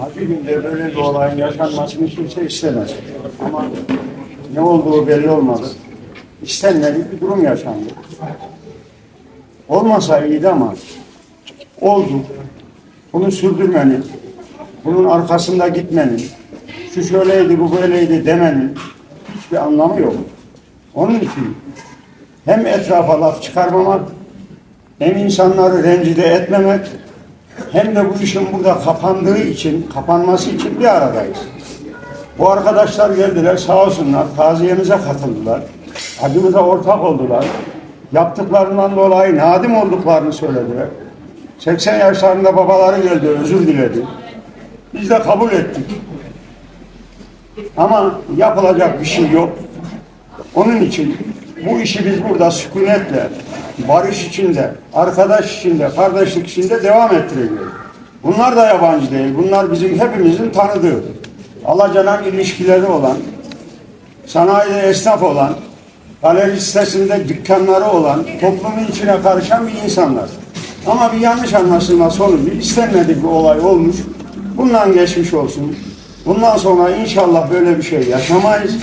acı günde böyle bir olayın yaşanmasını kimse istemez. Ama ne olduğu belli olmadı. İstenmedik bir durum yaşandı. Olmasa iyiydi ama oldu. Bunu sürdürmenin, bunun arkasında gitmenin, şu şöyleydi, bu böyleydi demenin hiçbir anlamı yok. Onun için hem etrafa laf çıkarmamak, hem insanları rencide etmemek, hem de bu işin burada kapandığı için, kapanması için bir aradayız. Bu arkadaşlar geldiler sağ olsunlar, taziyemize katıldılar. Acımıza ortak oldular. Yaptıklarından dolayı nadim olduklarını söylediler. 80 yaşlarında babaları geldi, özür diledi. Biz de kabul ettik. Ama yapılacak bir şey yok. Onun için bu işi biz burada sükunetle, barış içinde, arkadaş içinde, kardeşlik içinde devam ettireceğiz. Bunlar da yabancı değil. Bunlar bizim hepimizin tanıdığı. Alacalan ilişkileri olan, sanayide esnaf olan, galeri sitesinde dükkanları olan, toplumun içine karışan bir insanlar. Ama bir yanlış anlaşılma sonucu istenmedik bir olay olmuş. Bundan geçmiş olsun. Bundan sonra inşallah böyle bir şey yaşamayız.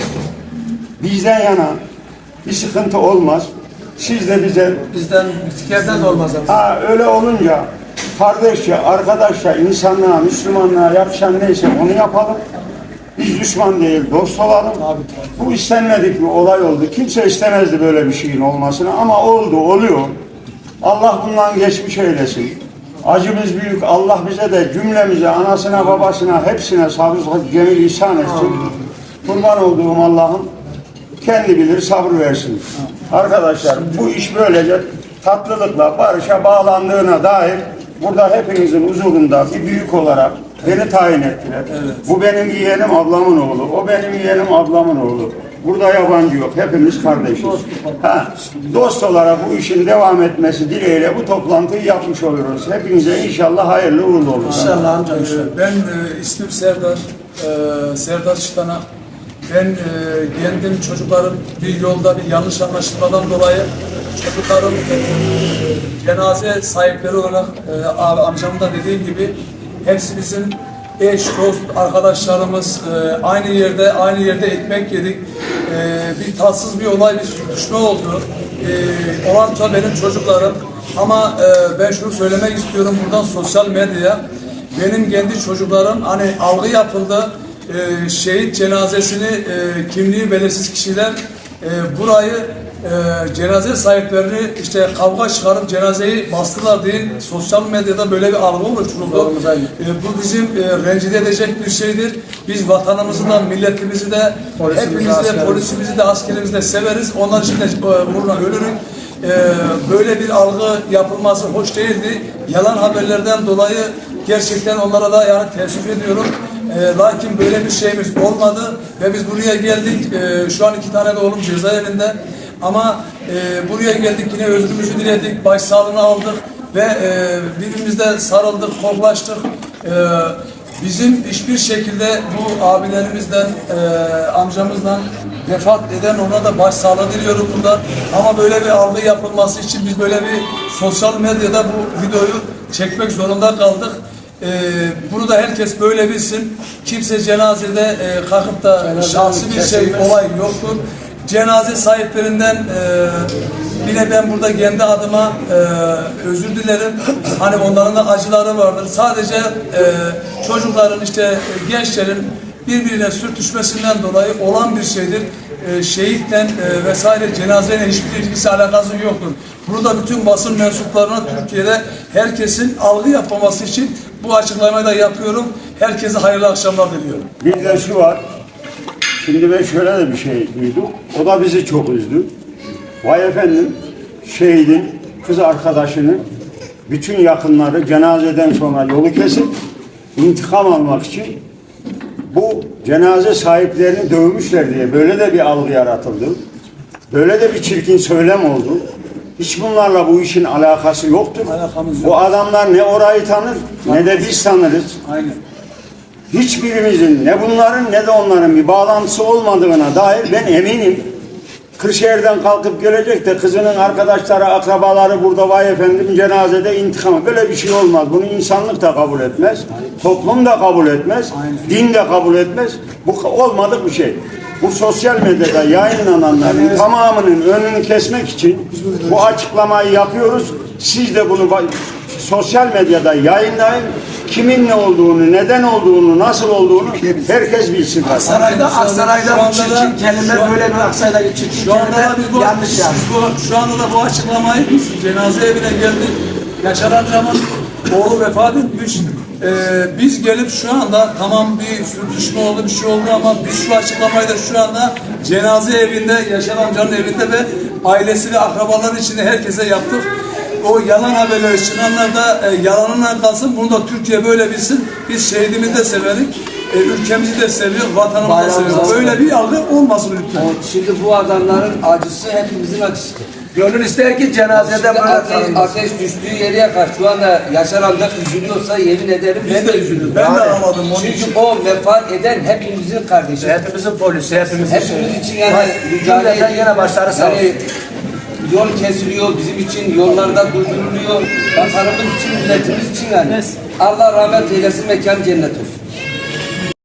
Bizden yana bir sıkıntı olmaz. Siz de bize Bizden fikirden de olmaz abi. ha, öyle olunca kardeşçe, arkadaşça, insanlığa, Müslümanlığa yakışan neyse onu yapalım. Biz düşman değil, dost olalım. Bu istenmedik bir olay oldu. Kimse istemezdi böyle bir şeyin olmasını ama oldu, oluyor. Allah bundan geçmiş eylesin. Acımız büyük. Allah bize de cümlemize, anasına, babasına, hepsine sabır, cemil ihsan etsin. Kurban olduğum Allah'ım kendi bilir sabır versin. Arkadaşlar bu iş böylece tatlılıkla barışa bağlandığına dair burada hepinizin huzurunda bir büyük olarak beni tayin ettiler. Bu benim yeğenim ablamın oğlu, o benim yeğenim ablamın oğlu. Burada yabancı yok, hepimiz kardeşiz. Ha, dost olarak bu işin devam etmesi dileğiyle bu toplantıyı yapmış oluyoruz. Hepinize inşallah hayırlı uğurlu olur. İnşallah amca Ee. Ben e, ismim Serdar, e, Serdar Çıtanak. Ben e, kendim çocuklarım bir yolda bir yanlış anlaşılmadan dolayı çocuklarım e, cenaze sahipleri olarak e, abi amcamın da dediği gibi hepsi bizim eş, dost, arkadaşlarımız e, aynı yerde aynı yerde ekmek yedik. E, bir tatsız bir olay, bir sürtüşme oldu. E, olan da benim çocuklarım. Ama e, ben şunu söylemek istiyorum buradan sosyal medyaya. Benim kendi çocuklarım hani algı yapıldı. E, şehit cenazesini e, kimliği belirsiz kişiler e, burayı e, cenaze sahiplerini işte kavga çıkarıp cenazeyi bastılar diye sosyal medyada böyle bir algı oluşturuldu. E, bu bizim e, rencide edecek bir şeydir. Biz vatanımızı da milletimizi de Polisimizi, hepimizi de polisimizi de askerimizi de severiz. Onlar için de e, uğruna ölürük. E, böyle bir algı yapılması hoş değildi. Yalan haberlerden dolayı gerçekten onlara da yani teessüf ediyorum. E, lakin böyle bir şeyimiz olmadı ve biz buraya geldik. E, şu an iki tane de oğlum cezaevinde. Ama e, buraya geldik yine özrümüzü diledik, başsağlığını aldık ve e, birbirimizle sarıldık, koklaştık. E, bizim hiçbir şekilde bu abilerimizden, e, amcamızdan vefat eden ona da başsağlığı diliyorum burada. Ama böyle bir algı yapılması için biz böyle bir sosyal medyada bu videoyu çekmek zorunda kaldık. E, bunu da herkes böyle bilsin. Kimse cenazede e, kalkıp da Cenaze şahsi bir şey, kesilmez. olay yoktur. Cenaze sahiplerinden e, yine ben burada kendi adıma e, özür dilerim. Hani onların da acıları vardır. Sadece e, çocukların işte gençlerin birbirine sürtüşmesinden dolayı olan bir şeydir. E, şehitten e, vesaire cenazeyle hiçbir ilgisi alakası yoktur. Bunu da bütün basın mensuplarına Türkiye'de herkesin algı yapmaması için bu açıklamayı da yapıyorum. Herkese hayırlı akşamlar diliyorum. Bir de şu var. Şimdi ben şöyle de bir şey duydum. O da bizi çok üzdü. Vay efendim şehidin kız arkadaşının bütün yakınları cenazeden sonra yolu kesip intikam almak için bu cenaze sahiplerini dövmüşler diye böyle de bir algı yaratıldı. Böyle de bir çirkin söylem oldu. Hiç bunlarla bu işin alakası yoktur. Alakamız yok. Bu adamlar ne orayı tanır ne de biz tanırız. Aynen. Hiçbirimizin ne bunların ne de onların bir bağlantısı olmadığına dair ben eminim. Kırşehir'den kalkıp gelecek de kızının arkadaşları, akrabaları burada vay efendim cenazede intikam. Böyle bir şey olmaz. Bunu insanlık da kabul etmez. Toplum da kabul etmez. Din de kabul etmez. Bu olmadık bir şey. Bu sosyal medyada yayınlananların tamamının önünü kesmek için bu açıklamayı yapıyoruz. Siz de bunu sosyal medyada yayınlayın. Kimin ne olduğunu, neden olduğunu, nasıl olduğunu herkes bilsin. Aksaray'da, Aksaray'da bu çirkin kelime böyle bir Aksaray'daki çirkin Şu anda da kelime biz bu, yanlış yani. bu, şu anda da bu açıklamayı biz cenaze evine geldik. Yaşar amcamın oğlu vefat etmiş. Ee, biz gelip şu anda tamam bir sürtüşme oldu bir şey oldu ama biz şu açıklamayı da şu anda cenaze evinde Yaşar amcanın evinde ve ailesi ve akrabaları içinde herkese yaptık. O yalan haberleri çıkanlar da e, yalanına kalsın. Bunu da Türkiye böyle bilsin. Biz şehidimizi de severik. E, ülkemizi de seviyoruz, vatanımızı da seviyoruz. Böyle bir algı olmasın ülkede. Şimdi bu adamların acısı hepimizin acısıdır. Gönül ister ki cenazede Şimdi böyle ateş, tanınmasın. ateş düştüğü yere yakar. Şu anda Yaşar amca üzülüyorsa yemin ederim biz Ben de üzülüyoruz. Ben de ağladım onun için. Çünkü o vefat eden hepimizin kardeşi. Hepimizin polisi, hepimizin Hepimiz için yani Bak, mücadele cümleten ediyor. yine başları sağ olsun. Yani yol kesiliyor bizim için, yollarda durduruluyor. Vatanımız için, milletimiz için yani. Allah rahmet eylesin, mekan cennet olsun.